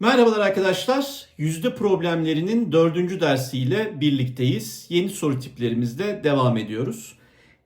Merhabalar arkadaşlar. Yüzde problemlerinin dördüncü dersiyle birlikteyiz. Yeni soru tiplerimizle devam ediyoruz.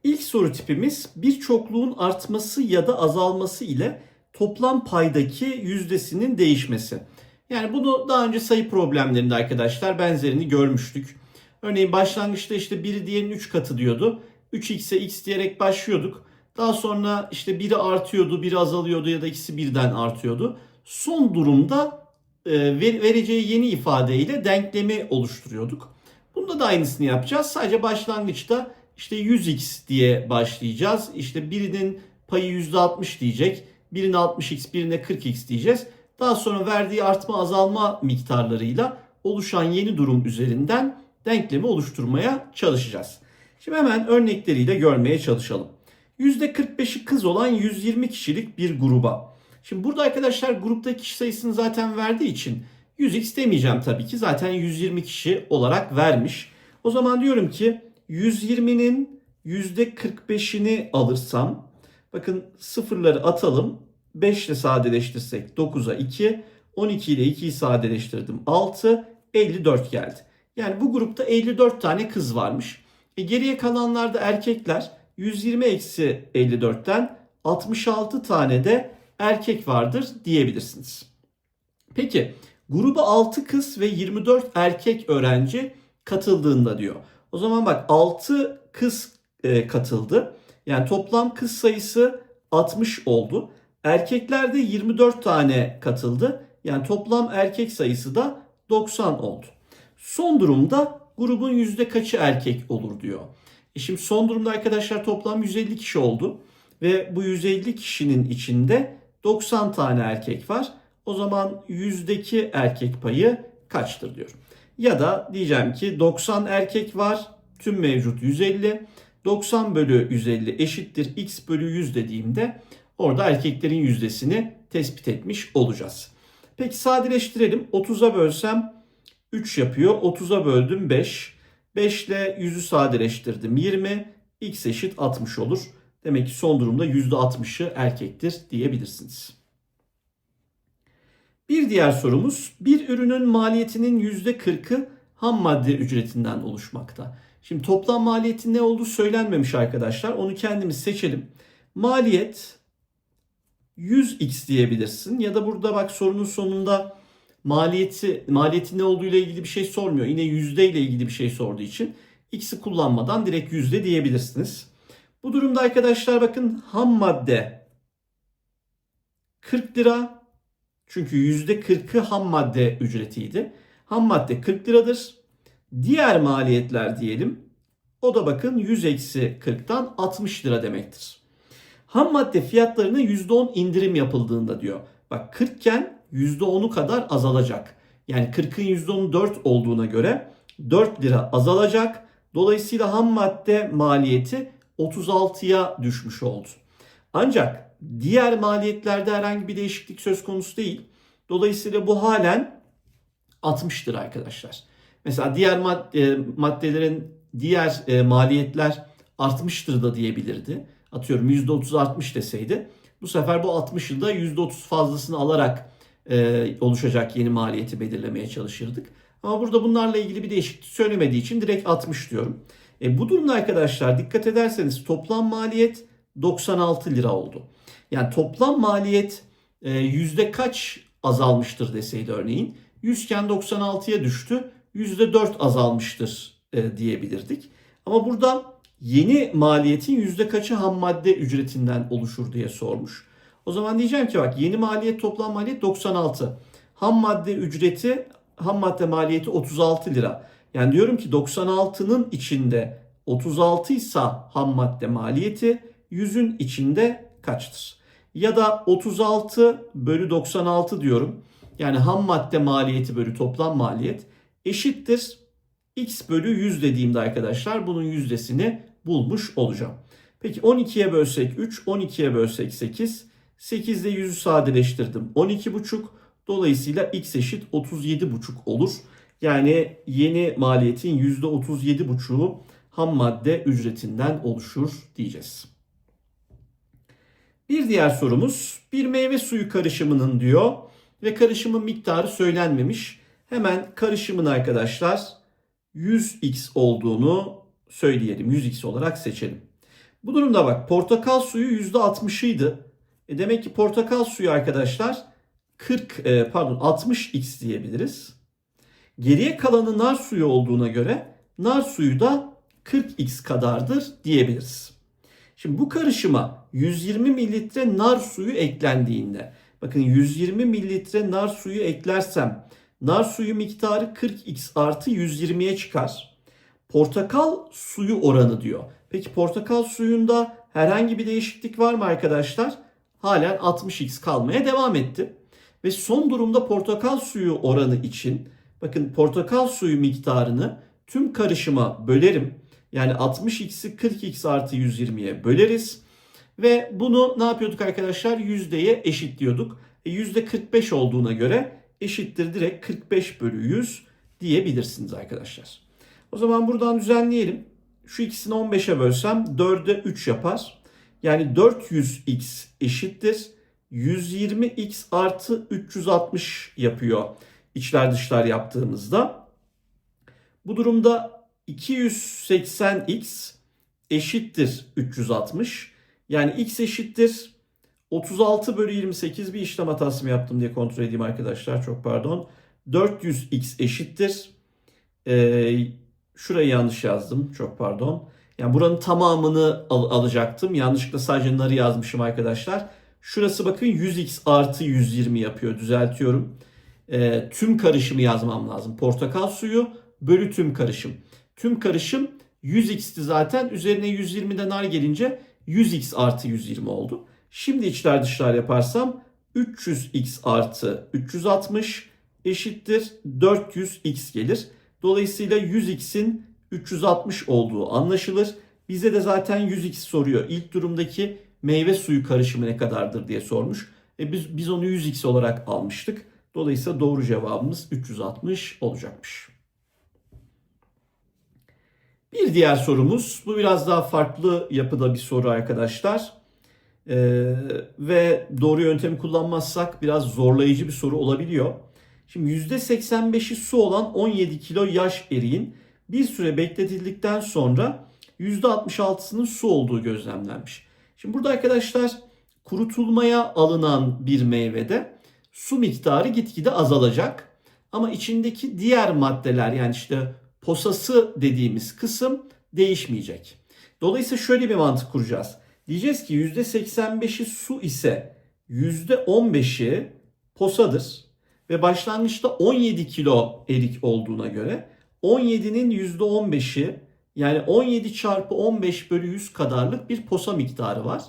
İlk soru tipimiz bir çokluğun artması ya da azalması ile toplam paydaki yüzdesinin değişmesi. Yani bunu daha önce sayı problemlerinde arkadaşlar benzerini görmüştük. Örneğin başlangıçta işte biri diğerinin 3 katı diyordu. 3x'e x diyerek başlıyorduk. Daha sonra işte biri artıyordu, biri azalıyordu ya da ikisi birden artıyordu. Son durumda vereceği yeni ifadeyle denklemi oluşturuyorduk. Bunda da aynısını yapacağız. Sadece başlangıçta işte 100x diye başlayacağız. İşte birinin payı %60 diyecek. Birine 60x, birine 40x diyeceğiz. Daha sonra verdiği artma azalma miktarlarıyla oluşan yeni durum üzerinden denklemi oluşturmaya çalışacağız. Şimdi hemen örnekleriyle görmeye çalışalım. %45'i kız olan 120 kişilik bir gruba. Şimdi burada arkadaşlar gruptaki kişi sayısını zaten verdiği için 100x demeyeceğim tabii ki. Zaten 120 kişi olarak vermiş. O zaman diyorum ki 120'nin %45'ini alırsam bakın sıfırları atalım. 5 ile sadeleştirsek 9'a 2. 12 ile 2'yi sadeleştirdim 6. 54 geldi. Yani bu grupta 54 tane kız varmış. E geriye kalanlarda erkekler 120 eksi 54'ten 66 tane de erkek vardır diyebilirsiniz. Peki gruba 6 kız ve 24 erkek öğrenci katıldığında diyor. O zaman bak 6 kız e, katıldı. Yani toplam kız sayısı 60 oldu. Erkeklerde 24 tane katıldı. Yani toplam erkek sayısı da 90 oldu. Son durumda grubun yüzde kaçı erkek olur diyor. E şimdi son durumda arkadaşlar toplam 150 kişi oldu. Ve bu 150 kişinin içinde 90 tane erkek var. O zaman yüzdeki erkek payı kaçtır diyorum. Ya da diyeceğim ki 90 erkek var. Tüm mevcut 150. 90 bölü 150 eşittir x bölü 100 dediğimde orada erkeklerin yüzdesini tespit etmiş olacağız. Peki sadeleştirelim. 30'a bölsem 3 yapıyor. 30'a böldüm 5. 5 ile 100'ü sadeleştirdim 20. X eşit 60 olur. Demek ki son durumda %60'ı erkektir diyebilirsiniz. Bir diğer sorumuz bir ürünün maliyetinin %40'ı ham madde ücretinden oluşmakta. Şimdi toplam maliyetin ne olduğu söylenmemiş arkadaşlar. Onu kendimiz seçelim. Maliyet 100x diyebilirsin ya da burada bak sorunun sonunda maliyeti maliyetin ne olduğu ile ilgili bir şey sormuyor. Yine yüzde ile ilgili bir şey sorduğu için x'i kullanmadan direkt yüzde diyebilirsiniz. Bu durumda arkadaşlar bakın ham madde 40 lira. Çünkü yüzde 40'ı ham madde ücretiydi. Ham madde 40 liradır. Diğer maliyetler diyelim. O da bakın 100 eksi 40'tan 60 lira demektir. Ham madde fiyatlarına %10 indirim yapıldığında diyor. Bak 40 iken %10'u kadar azalacak. Yani 40'ın %10'u 4 olduğuna göre 4 lira azalacak. Dolayısıyla ham madde maliyeti 36'ya düşmüş oldu. Ancak diğer maliyetlerde herhangi bir değişiklik söz konusu değil. Dolayısıyla bu halen 60 lira arkadaşlar. Mesela diğer madde, maddelerin diğer e, maliyetler artmıştır da diyebilirdi. Atıyorum %30 artmış deseydi. Bu sefer bu 60 yılda %30 fazlasını alarak e, oluşacak yeni maliyeti belirlemeye çalışırdık. Ama burada bunlarla ilgili bir değişiklik söylemediği için direkt 60 diyorum. E, bu durumda arkadaşlar dikkat ederseniz toplam maliyet 96 lira oldu. Yani toplam maliyet e, yüzde kaç azalmıştır deseydi örneğin. 100 iken 96'ya düştü. Yüzde 4 azalmıştır e, diyebilirdik. Ama burada yeni maliyetin yüzde kaçı ham madde ücretinden oluşur diye sormuş. O zaman diyeceğim ki bak yeni maliyet toplam maliyet 96. Ham madde ücreti ham madde maliyeti 36 lira. Yani diyorum ki 96'nın içinde 36 ise ham madde maliyeti 100'ün içinde kaçtır? Ya da 36 bölü 96 diyorum. Yani ham madde maliyeti bölü toplam maliyet eşittir x bölü 100 dediğimde arkadaşlar bunun yüzdesini bulmuş olacağım. Peki 12'ye bölsek 3, 12'ye bölsek 8. 8 ile 100'ü sadeleştirdim. 12,5. Dolayısıyla x eşit 37,5 olur. Yani yeni maliyetin %37,5'u ham madde ücretinden oluşur diyeceğiz. Bir diğer sorumuz bir meyve suyu karışımının diyor ve karışımın miktarı söylenmemiş. Hemen karışımın arkadaşlar 100x olduğunu söyleyelim. 100x olarak seçelim. Bu durumda bak portakal suyu %60'ıydı. E demek ki portakal suyu arkadaşlar 40 e, pardon 60x diyebiliriz. Geriye kalanı nar suyu olduğuna göre nar suyu da 40x kadardır diyebiliriz. Şimdi bu karışıma 120 mililitre nar suyu eklendiğinde bakın 120 mililitre nar suyu eklersem nar suyu miktarı 40x artı 120'ye çıkar. Portakal suyu oranı diyor. Peki portakal suyunda herhangi bir değişiklik var mı arkadaşlar? Halen 60x kalmaya devam etti. Ve son durumda portakal suyu oranı için bakın portakal suyu miktarını tüm karışıma bölerim. Yani 60x'i 40x artı 120'ye böleriz. Ve bunu ne yapıyorduk arkadaşlar? Yüzdeye eşitliyorduk. E, %45 olduğuna göre eşittir direkt 45 bölü 100 diyebilirsiniz arkadaşlar. O zaman buradan düzenleyelim. Şu ikisini 15'e bölsem 4'e 3 yapar. Yani 400x eşittir. 120x artı 360 yapıyor içler dışlar yaptığımızda. Bu durumda 280x eşittir 360. Yani x eşittir 36 bölü 28 bir işlem hatası mı yaptım diye kontrol edeyim arkadaşlar. Çok pardon. 400x eşittir. Ee, şurayı yanlış yazdım. Çok pardon. Yani buranın tamamını al- alacaktım. Yanlışlıkla sadece narı yazmışım arkadaşlar. Şurası bakın 100x artı 120 yapıyor. Düzeltiyorum. Ee, tüm karışımı yazmam lazım. Portakal suyu bölü tüm karışım. Tüm karışım 100x'ti zaten. Üzerine 120 de nar gelince 100x artı 120 oldu. Şimdi içler dışlar yaparsam 300x artı 360 eşittir 400x gelir. Dolayısıyla 100x'in 360 olduğu anlaşılır. Bize de zaten 100x soruyor. İlk durumdaki meyve suyu karışımı ne kadardır diye sormuş. E biz, biz onu 100x olarak almıştık. Dolayısıyla doğru cevabımız 360 olacakmış. Bir diğer sorumuz. Bu biraz daha farklı yapıda bir soru arkadaşlar. Ee, ve doğru yöntemi kullanmazsak biraz zorlayıcı bir soru olabiliyor. Şimdi %85'i su olan 17 kilo yaş eriğin bir süre bekletildikten sonra %66'sının su olduğu gözlemlenmiş. Şimdi burada arkadaşlar kurutulmaya alınan bir meyvede su miktarı gitgide azalacak. Ama içindeki diğer maddeler yani işte posası dediğimiz kısım değişmeyecek. Dolayısıyla şöyle bir mantık kuracağız. Diyeceğiz ki %85'i su ise %15'i posadır. Ve başlangıçta 17 kilo erik olduğuna göre 17'nin %15'i yani 17 çarpı 15 bölü 100 kadarlık bir posa miktarı var.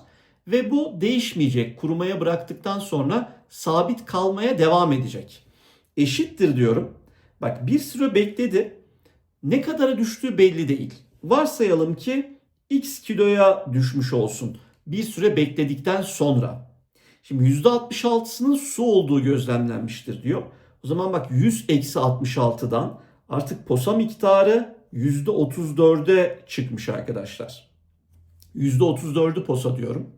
Ve bu değişmeyecek. Kurumaya bıraktıktan sonra sabit kalmaya devam edecek. Eşittir diyorum. Bak bir süre bekledi. Ne kadara düştüğü belli değil. Varsayalım ki x kiloya düşmüş olsun. Bir süre bekledikten sonra. Şimdi %66'sının su olduğu gözlemlenmiştir diyor. O zaman bak 100 eksi 66'dan artık posa miktarı %34'e çıkmış arkadaşlar. %34'ü posa diyorum.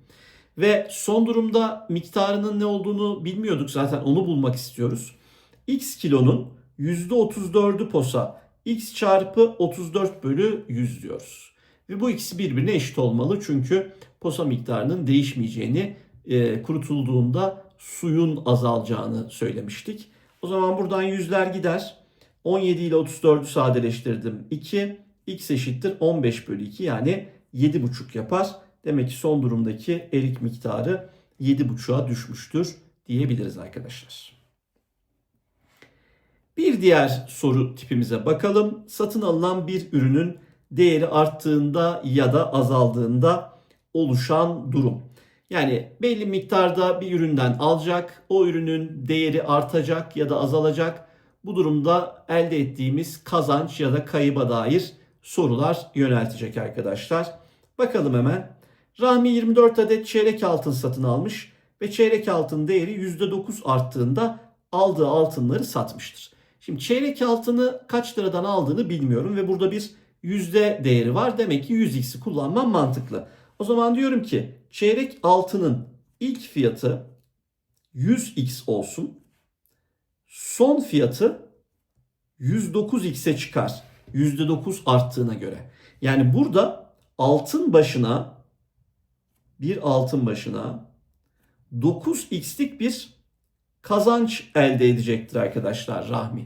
Ve son durumda miktarının ne olduğunu bilmiyorduk zaten onu bulmak istiyoruz. X kilonun %34'ü posa. X çarpı 34 bölü 100 diyoruz. Ve bu ikisi birbirine eşit olmalı çünkü posa miktarının değişmeyeceğini e, kurutulduğunda suyun azalacağını söylemiştik. O zaman buradan yüzler gider. 17 ile 34'ü sadeleştirdim. 2. X eşittir 15 bölü 2 yani 7,5 yapar. Demek ki son durumdaki erik miktarı 7,5'a düşmüştür diyebiliriz arkadaşlar. Bir diğer soru tipimize bakalım. Satın alınan bir ürünün değeri arttığında ya da azaldığında oluşan durum. Yani belli miktarda bir üründen alacak, o ürünün değeri artacak ya da azalacak. Bu durumda elde ettiğimiz kazanç ya da kayıba dair sorular yöneltecek arkadaşlar. Bakalım hemen. Rahmi 24 adet çeyrek altın satın almış ve çeyrek altın değeri %9 arttığında aldığı altınları satmıştır. Şimdi çeyrek altını kaç liradan aldığını bilmiyorum ve burada bir yüzde değeri var. Demek ki 100x'i kullanmam mantıklı. O zaman diyorum ki çeyrek altının ilk fiyatı 100x olsun. son fiyatı 109x'e çıkar. %9 arttığına göre. Yani burada altın başına bir altın başına 9x'lik bir kazanç elde edecektir arkadaşlar Rahmi.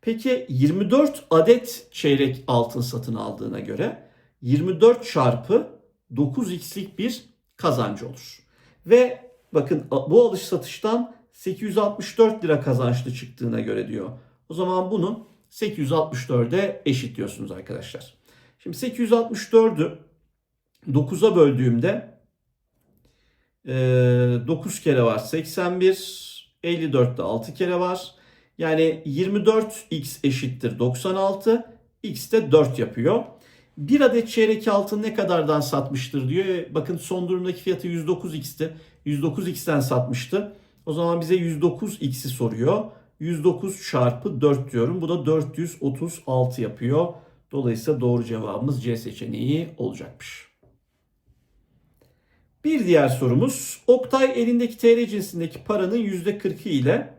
Peki 24 adet çeyrek altın satın aldığına göre 24 çarpı 9x'lik bir kazancı olur. Ve bakın bu alış satıştan 864 lira kazançlı çıktığına göre diyor. O zaman bunu 864'e eşitliyorsunuz arkadaşlar. Şimdi 864'ü 9'a böldüğümde 9 kere var 81, 54'te 6 kere var. Yani 24x eşittir 96, x de 4 yapıyor. Bir adet çeyrek altın ne kadardan satmıştır diyor. Bakın son durumdaki fiyatı 109x'ti. 109x'ten satmıştı. O zaman bize 109x'i soruyor. 109 çarpı 4 diyorum. Bu da 436 yapıyor. Dolayısıyla doğru cevabımız C seçeneği olacakmış. Bir diğer sorumuz. Oktay elindeki TL cinsindeki paranın %40'ı ile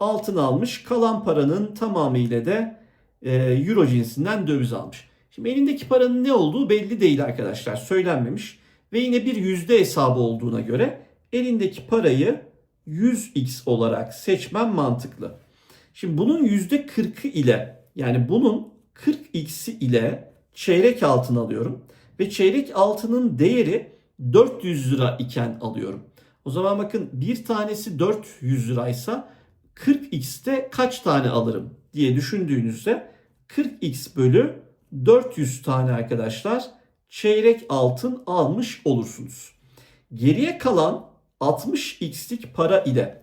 altın almış. Kalan paranın tamamı ile de e, euro cinsinden döviz almış. Şimdi elindeki paranın ne olduğu belli değil arkadaşlar. Söylenmemiş. Ve yine bir yüzde hesabı olduğuna göre elindeki parayı 100x olarak seçmem mantıklı. Şimdi bunun %40'ı ile yani bunun 40x'i ile çeyrek altın alıyorum. Ve çeyrek altının değeri 400 lira iken alıyorum. O zaman bakın bir tanesi 400 liraysa 40x'te kaç tane alırım diye düşündüğünüzde 40x bölü 400 tane arkadaşlar çeyrek altın almış olursunuz. Geriye kalan 60x'lik para ile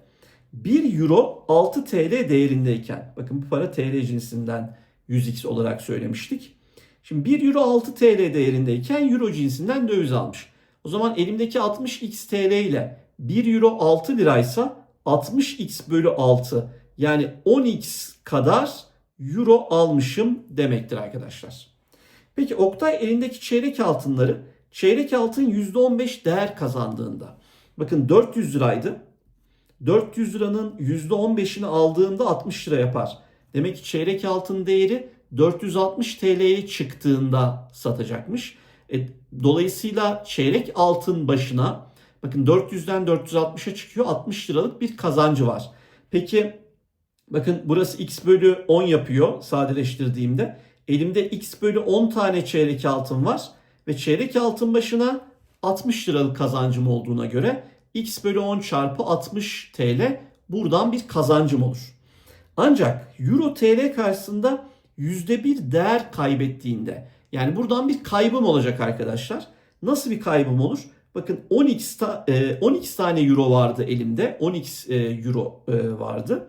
1 euro 6 TL değerindeyken bakın bu para TL cinsinden 100x olarak söylemiştik. Şimdi 1 euro 6 TL değerindeyken euro cinsinden döviz almış. O zaman elimdeki 60x TL ile 1 euro 6 liraysa 60x bölü 6 yani 10x kadar euro almışım demektir arkadaşlar. Peki Oktay elindeki çeyrek altınları çeyrek altın %15 değer kazandığında bakın 400 liraydı. 400 liranın %15'ini aldığında 60 lira yapar. Demek ki çeyrek altın değeri 460 TL'ye çıktığında satacakmış. E, dolayısıyla çeyrek altın başına bakın 400'den 460'a çıkıyor 60 liralık bir kazancı var. Peki bakın burası x bölü 10 yapıyor sadeleştirdiğimde. Elimde x bölü 10 tane çeyrek altın var ve çeyrek altın başına 60 liralık kazancım olduğuna göre x bölü 10 çarpı 60 TL buradan bir kazancım olur. Ancak euro TL karşısında %1 değer kaybettiğinde yani buradan bir kaybım olacak arkadaşlar. Nasıl bir kaybım olur? Bakın 10x, ta, 10x e, tane euro vardı elimde. 10x e, euro e, vardı.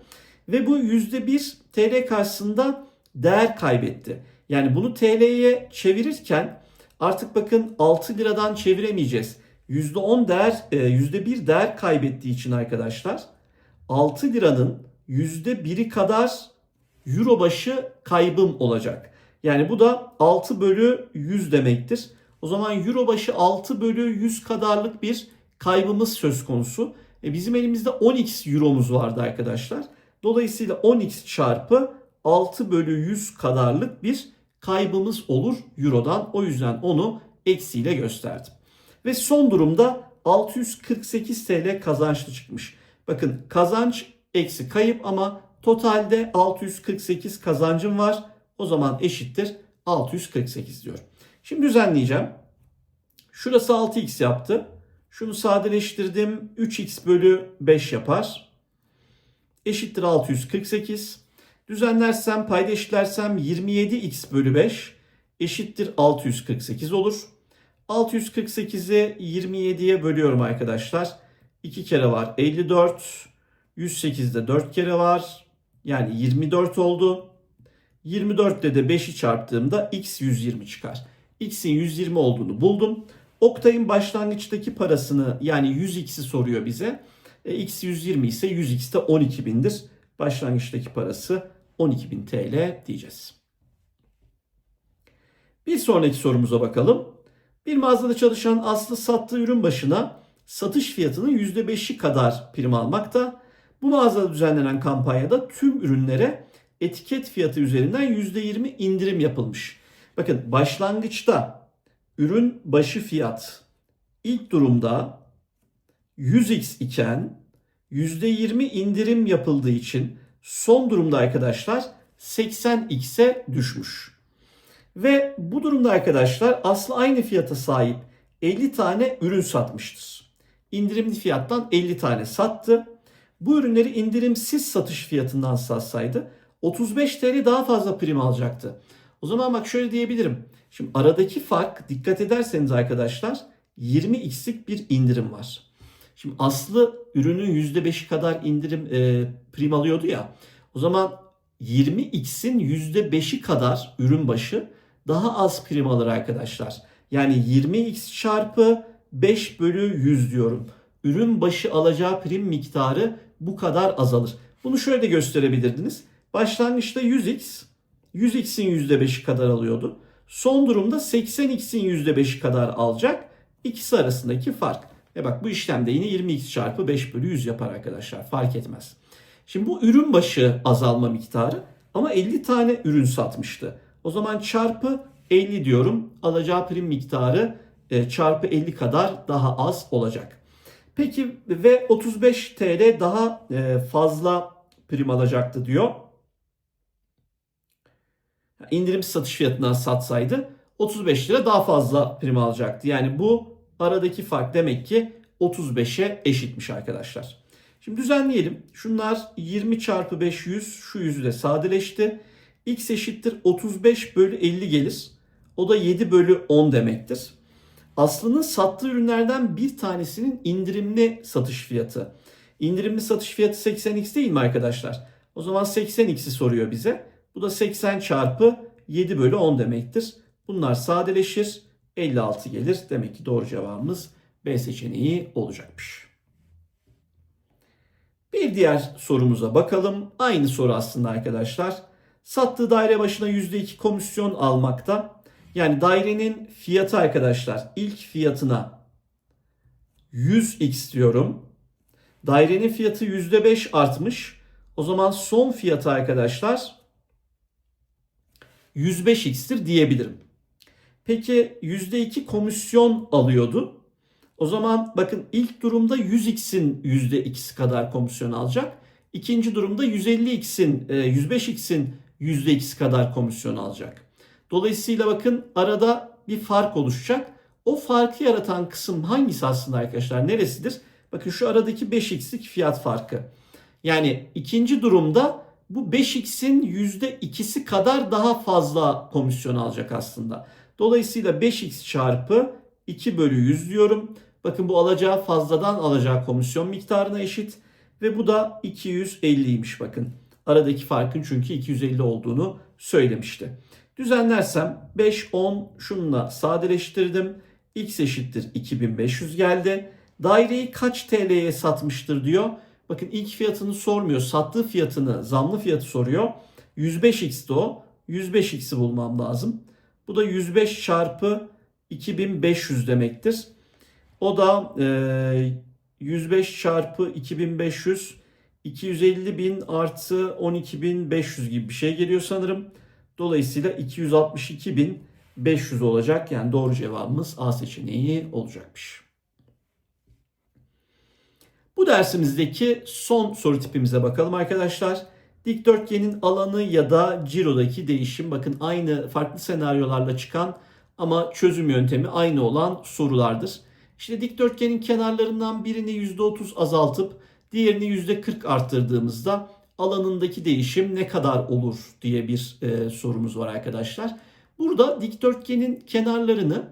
Ve bu %1 TL karşısında değer kaybetti. Yani bunu TL'ye çevirirken artık bakın 6 liradan çeviremeyeceğiz. %10 değer, %1 değer kaybettiği için arkadaşlar 6 liranın %1'i kadar euro başı kaybım olacak. Yani bu da 6 bölü 100 demektir. O zaman euro başı 6 bölü 100 kadarlık bir kaybımız söz konusu. E bizim elimizde 10x euromuz vardı arkadaşlar. Dolayısıyla 10x çarpı 6 bölü 100 kadarlık bir kaybımız olur eurodan. O yüzden onu eksiyle gösterdim. Ve son durumda 648 TL kazançlı çıkmış. Bakın kazanç eksi kayıp ama totalde 648 kazancım var. O zaman eşittir 648 diyorum. Şimdi düzenleyeceğim. Şurası 6x yaptı. Şunu sadeleştirdim. 3x bölü 5 yapar. Eşittir 648. Düzenlersem payda eşitlersem 27x bölü 5 eşittir 648 olur. 648'i 27'ye bölüyorum arkadaşlar. 2 kere var 54. 108'de 4 kere var. Yani 24 oldu. 24'te de 5'i çarptığımda x 120 çıkar. x'in 120 olduğunu buldum. Oktay'ın başlangıçtaki parasını yani 100x'i soruyor bize. E, x 120 ise 100x de 12.000'dir. Başlangıçtaki parası 12.000 TL diyeceğiz. Bir sonraki sorumuza bakalım. Bir mağazada çalışan Aslı sattığı ürün başına satış fiyatının %5'i kadar prim almakta. Bu mağazada düzenlenen kampanyada tüm ürünlere etiket fiyatı üzerinden %20 indirim yapılmış. Bakın başlangıçta ürün başı fiyat ilk durumda 100x iken %20 indirim yapıldığı için son durumda arkadaşlar 80x'e düşmüş. Ve bu durumda arkadaşlar aslı aynı fiyata sahip 50 tane ürün satmıştır. İndirimli fiyattan 50 tane sattı. Bu ürünleri indirimsiz satış fiyatından satsaydı 35 TL daha fazla prim alacaktı. O zaman bak şöyle diyebilirim. Şimdi aradaki fark dikkat ederseniz arkadaşlar 20x'lik bir indirim var. Şimdi aslı ürünün %5'i kadar indirim e, prim alıyordu ya. O zaman 20x'in %5'i kadar ürün başı daha az prim alır arkadaşlar. Yani 20x çarpı 5 bölü 100 diyorum. Ürün başı alacağı prim miktarı bu kadar azalır. Bunu şöyle de gösterebilirdiniz. Başlangıçta 100x, 100x'in %5'i kadar alıyordu. Son durumda 80x'in %5'i kadar alacak. İkisi arasındaki fark. E bak bu işlemde yine 20x çarpı 5 bölü 100 yapar arkadaşlar. Fark etmez. Şimdi bu ürün başı azalma miktarı ama 50 tane ürün satmıştı. O zaman çarpı 50 diyorum. Alacağı prim miktarı e, çarpı 50 kadar daha az olacak. Peki ve 35 TL daha e, fazla prim alacaktı diyor. İndirim satış fiyatından satsaydı 35 lira daha fazla prim alacaktı. Yani bu aradaki fark demek ki 35'e eşitmiş arkadaşlar. Şimdi düzenleyelim. Şunlar 20 çarpı 5 100. Şu yüzü de sadeleşti. X eşittir 35 bölü 50 gelir. O da 7 bölü 10 demektir. Aslı'nın sattığı ürünlerden bir tanesinin indirimli satış fiyatı. İndirimli satış fiyatı 80x değil mi arkadaşlar? O zaman 80x'i soruyor bize. Bu da 80 çarpı 7 bölü 10 demektir. Bunlar sadeleşir. 56 gelir. Demek ki doğru cevabımız B seçeneği olacakmış. Bir diğer sorumuza bakalım. Aynı soru aslında arkadaşlar. Sattığı daire başına %2 komisyon almakta. Yani dairenin fiyatı arkadaşlar ilk fiyatına 100x diyorum. Dairenin fiyatı %5 artmış. O zaman son fiyatı arkadaşlar 105x'tir diyebilirim. Peki %2 komisyon alıyordu. O zaman bakın ilk durumda 100x'in %2'si kadar komisyon alacak. İkinci durumda 150x'in 105x'in %2'si kadar komisyon alacak. Dolayısıyla bakın arada bir fark oluşacak. O farkı yaratan kısım hangisi aslında arkadaşlar? Neresidir? Bakın şu aradaki 5x'lik fiyat farkı. Yani ikinci durumda bu 5x'in %2'si kadar daha fazla komisyon alacak aslında. Dolayısıyla 5x çarpı 2 bölü 100 diyorum. Bakın bu alacağı fazladan alacağı komisyon miktarına eşit. Ve bu da 250'ymiş bakın. Aradaki farkın çünkü 250 olduğunu söylemişti. Düzenlersem 5, 10 şununla sadeleştirdim. X eşittir 2500 geldi. Daireyi kaç TL'ye satmıştır diyor. Bakın ilk fiyatını sormuyor. Sattığı fiyatını, zamlı fiyatı soruyor. 105x'ti o. 105x'i bulmam lazım. Bu da 105 çarpı 2500 demektir. O da e, 105 çarpı 2500 250 bin artı 12.500 gibi bir şey geliyor sanırım. Dolayısıyla 262.500 olacak. Yani doğru cevabımız A seçeneği olacakmış. Bu dersimizdeki son soru tipimize bakalım arkadaşlar. Dikdörtgenin alanı ya da cirodaki değişim bakın aynı farklı senaryolarla çıkan ama çözüm yöntemi aynı olan sorulardır. İşte dikdörtgenin kenarlarından birini %30 azaltıp diğerini %40 arttırdığımızda alanındaki değişim ne kadar olur diye bir e, sorumuz var arkadaşlar. Burada dikdörtgenin kenarlarını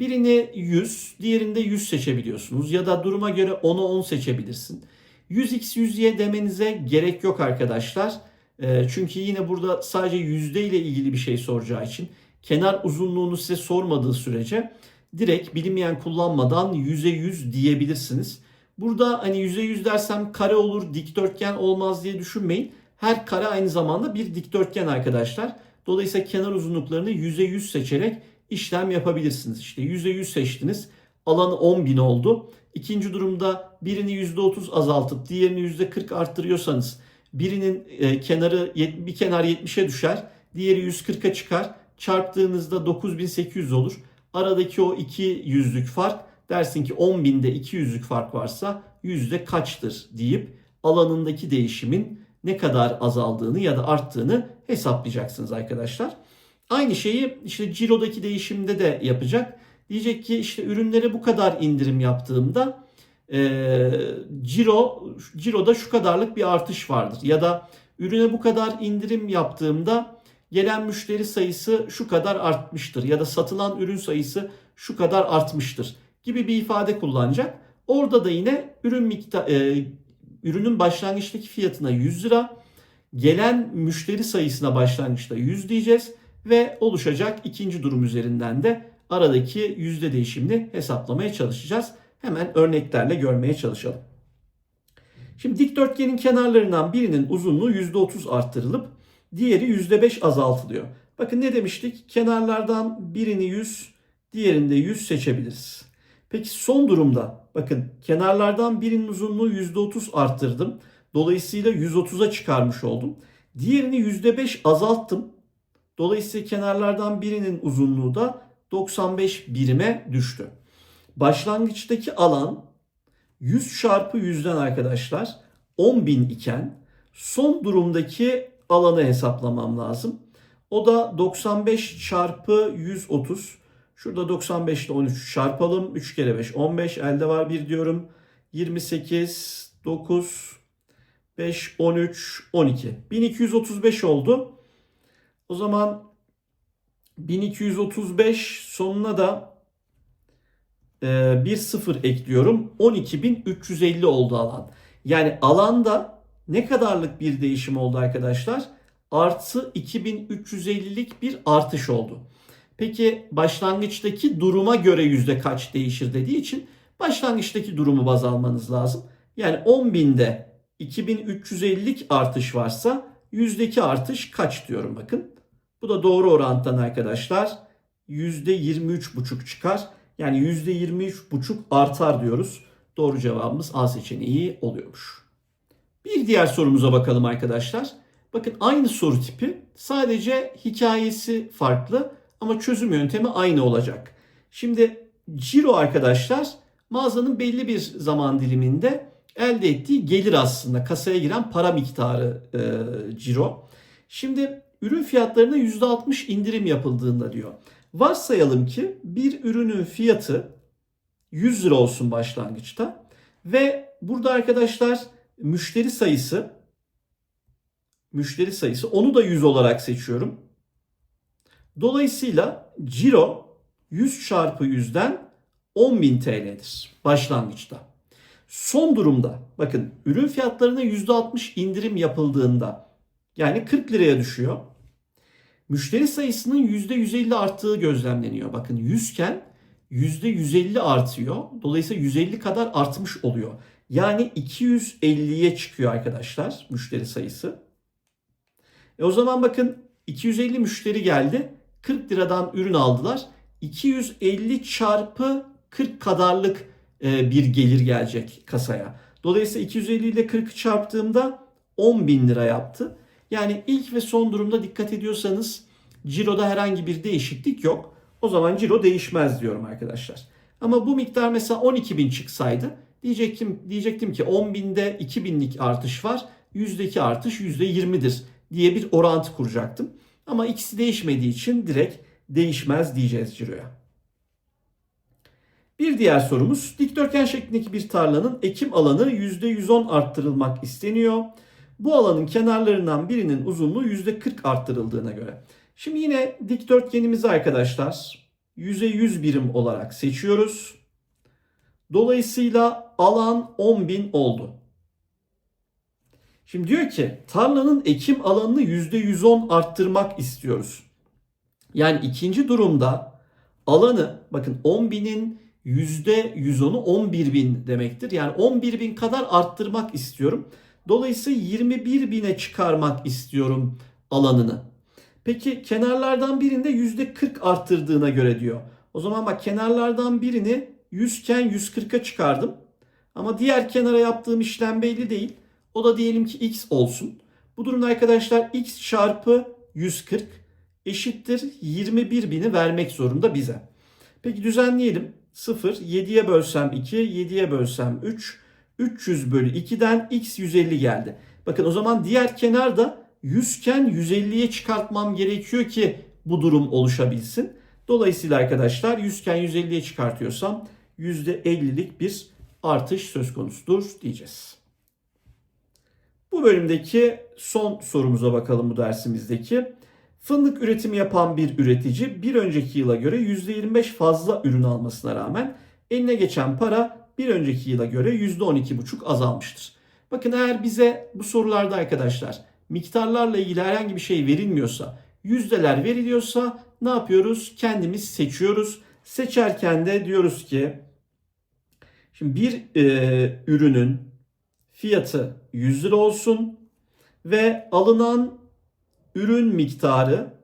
birini 100, diğerinde 100 seçebiliyorsunuz ya da duruma göre 10'a 10 seçebilirsin. 100x 100y demenize gerek yok arkadaşlar. E, çünkü yine burada sadece yüzde ile ilgili bir şey soracağı için kenar uzunluğunu size sormadığı sürece direkt bilinmeyen kullanmadan yüze 100 diyebilirsiniz. Burada hani yüze yüz dersem kare olur, dikdörtgen olmaz diye düşünmeyin. Her kare aynı zamanda bir dikdörtgen arkadaşlar. Dolayısıyla kenar uzunluklarını yüze yüz seçerek işlem yapabilirsiniz. İşte yüze yüz seçtiniz. Alanı 10.000 oldu. İkinci durumda birini %30 azaltıp diğerini %40 arttırıyorsanız birinin e, kenarı bir kenar 70'e düşer, diğeri 140'a çıkar. Çarptığınızda 9800 olur. Aradaki o iki yüzlük fark dersin ki 10.000'de 2 yüzlük fark varsa yüzde kaçtır deyip alanındaki değişimin ne kadar azaldığını ya da arttığını hesaplayacaksınız arkadaşlar. Aynı şeyi işte cirodaki değişimde de yapacak. Diyecek ki işte ürünlere bu kadar indirim yaptığımda e, ciro ciroda şu kadarlık bir artış vardır. Ya da ürüne bu kadar indirim yaptığımda gelen müşteri sayısı şu kadar artmıştır. Ya da satılan ürün sayısı şu kadar artmıştır gibi bir ifade kullanacak. Orada da yine ürün miktar, e, ürünün başlangıçtaki fiyatına 100 lira, gelen müşteri sayısına başlangıçta 100 diyeceğiz ve oluşacak ikinci durum üzerinden de aradaki yüzde değişimini hesaplamaya çalışacağız. Hemen örneklerle görmeye çalışalım. Şimdi dikdörtgenin kenarlarından birinin uzunluğu %30 arttırılıp diğeri %5 azaltılıyor. Bakın ne demiştik? Kenarlardan birini 100, diğerinde 100 seçebiliriz. Peki son durumda bakın kenarlardan birinin uzunluğu %30 arttırdım. Dolayısıyla 130'a çıkarmış oldum. Diğerini %5 azalttım. Dolayısıyla kenarlardan birinin uzunluğu da 95 birime düştü. Başlangıçtaki alan 100 çarpı 100'den arkadaşlar 10.000 iken son durumdaki alanı hesaplamam lazım. O da 95 çarpı 130. Şurada 95 ile 13 çarpalım. 3 kere 5 15 elde var 1 diyorum. 28 9 5 13 12. 1235 oldu. O zaman 1235 sonuna da e, bir sıfır ekliyorum. 12.350 oldu alan. Yani alanda ne kadarlık bir değişim oldu arkadaşlar? Artı 2350'lik bir artış oldu. Peki başlangıçtaki duruma göre yüzde kaç değişir dediği için başlangıçtaki durumu baz almanız lazım. Yani 10.000'de 2350'lik artış varsa yüzdeki artış kaç diyorum bakın. Bu da doğru orantıdan arkadaşlar %23,5 çıkar. Yani %23,5 artar diyoruz. Doğru cevabımız A seçeneği oluyormuş. Bir diğer sorumuza bakalım arkadaşlar. Bakın aynı soru tipi sadece hikayesi farklı ama çözüm yöntemi aynı olacak. Şimdi ciro arkadaşlar mağazanın belli bir zaman diliminde elde ettiği gelir aslında kasaya giren para miktarı e, ciro. Şimdi ürün fiyatlarına %60 indirim yapıldığında diyor. Varsayalım ki bir ürünün fiyatı 100 lira olsun başlangıçta ve burada arkadaşlar müşteri sayısı müşteri sayısı onu da 100 olarak seçiyorum. Dolayısıyla ciro 100 çarpı 100'den 10.000 TL'dir başlangıçta. Son durumda bakın ürün fiyatlarına %60 indirim yapıldığında yani 40 liraya düşüyor. Müşteri sayısının %150 arttığı gözlemleniyor. Bakın 100 iken %150 artıyor. Dolayısıyla 150 kadar artmış oluyor. Yani 250'ye çıkıyor arkadaşlar müşteri sayısı. E o zaman bakın 250 müşteri geldi. 40 liradan ürün aldılar. 250 çarpı 40 kadarlık e, bir gelir gelecek kasaya. Dolayısıyla 250 ile 40 çarptığımda 10 bin lira yaptı. Yani ilk ve son durumda dikkat ediyorsanız ciroda herhangi bir değişiklik yok. O zaman ciro değişmez diyorum arkadaşlar. Ama bu miktar mesela 12 bin çıksaydı diyecektim, diyecektim ki 10 binde 2 binlik artış var. Yüzdeki artış %20'dir diye bir orantı kuracaktım. Ama ikisi değişmediği için direkt değişmez diyeceğiz ciroya. Bir diğer sorumuz dikdörtgen şeklindeki bir tarlanın ekim alanı %110 arttırılmak isteniyor. Bu alanın kenarlarından birinin uzunluğu %40 arttırıldığına göre. Şimdi yine dikdörtgenimizi arkadaşlar 100'e 100 birim olarak seçiyoruz. Dolayısıyla alan 10.000 oldu. Şimdi diyor ki tarlanın ekim alanını %110 arttırmak istiyoruz. Yani ikinci durumda alanı bakın 10.000'in %110'u 11.000 demektir. Yani 11.000 kadar arttırmak istiyorum. Dolayısıyla 21.000'e çıkarmak istiyorum alanını. Peki kenarlardan birinde %40 arttırdığına göre diyor. O zaman bak kenarlardan birini 100 iken 140'a çıkardım. Ama diğer kenara yaptığım işlem belli değil. O da diyelim ki x olsun. Bu durumda arkadaşlar x çarpı 140 eşittir 21 bini vermek zorunda bize. Peki düzenleyelim. 0, 7'ye bölsem 2, 7'ye bölsem 3. 300 bölü 2'den x 150 geldi. Bakın o zaman diğer kenar da 100 iken 150'ye çıkartmam gerekiyor ki bu durum oluşabilsin. Dolayısıyla arkadaşlar 100 iken 150'ye çıkartıyorsam %50'lik bir artış söz konusudur diyeceğiz. Bu bölümdeki son sorumuza bakalım bu dersimizdeki. Fındık üretimi yapan bir üretici bir önceki yıla göre %25 fazla ürün almasına rağmen eline geçen para bir önceki yıla göre %12,5 azalmıştır. Bakın eğer bize bu sorularda arkadaşlar miktarlarla ilgili herhangi bir şey verilmiyorsa, yüzdeler veriliyorsa ne yapıyoruz? Kendimiz seçiyoruz. Seçerken de diyoruz ki şimdi bir e, ürünün fiyatı 100 lira olsun ve alınan ürün miktarı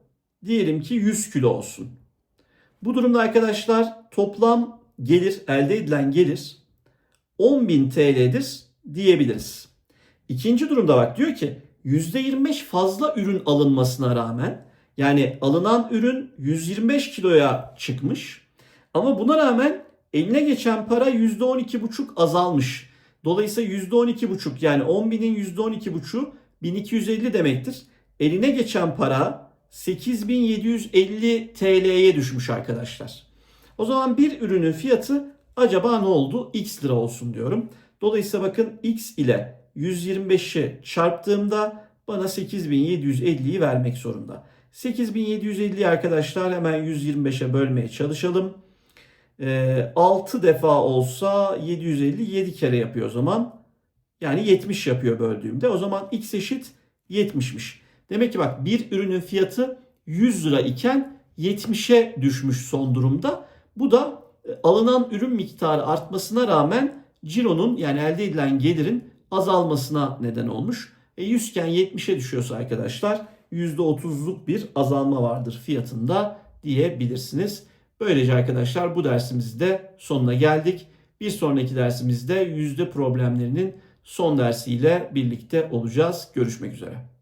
diyelim ki 100 kilo olsun. Bu durumda arkadaşlar toplam gelir elde edilen gelir 10.000 TL'dir diyebiliriz. İkinci durumda bak diyor ki %25 fazla ürün alınmasına rağmen yani alınan ürün 125 kiloya çıkmış ama buna rağmen eline geçen para %12,5 azalmış. Dolayısıyla %12,5 yani 10.000'in %12,5'u 1250 demektir. Eline geçen para 8750 TL'ye düşmüş arkadaşlar. O zaman bir ürünün fiyatı acaba ne oldu? X lira olsun diyorum. Dolayısıyla bakın X ile 125'i çarptığımda bana 8750'yi vermek zorunda. 8750 arkadaşlar hemen 125'e bölmeye çalışalım. Ee, 6 defa olsa 750 7 kere yapıyor o zaman. Yani 70 yapıyor böldüğümde. O zaman x eşit 70'miş. Demek ki bak bir ürünün fiyatı 100 lira iken 70'e düşmüş son durumda. Bu da alınan ürün miktarı artmasına rağmen cironun yani elde edilen gelirin azalmasına neden olmuş. E 100 iken 70'e düşüyorsa arkadaşlar %30'luk bir azalma vardır fiyatında diyebilirsiniz. Böylece arkadaşlar bu dersimizde sonuna geldik. Bir sonraki dersimizde yüzde problemlerinin son dersiyle birlikte olacağız. Görüşmek üzere.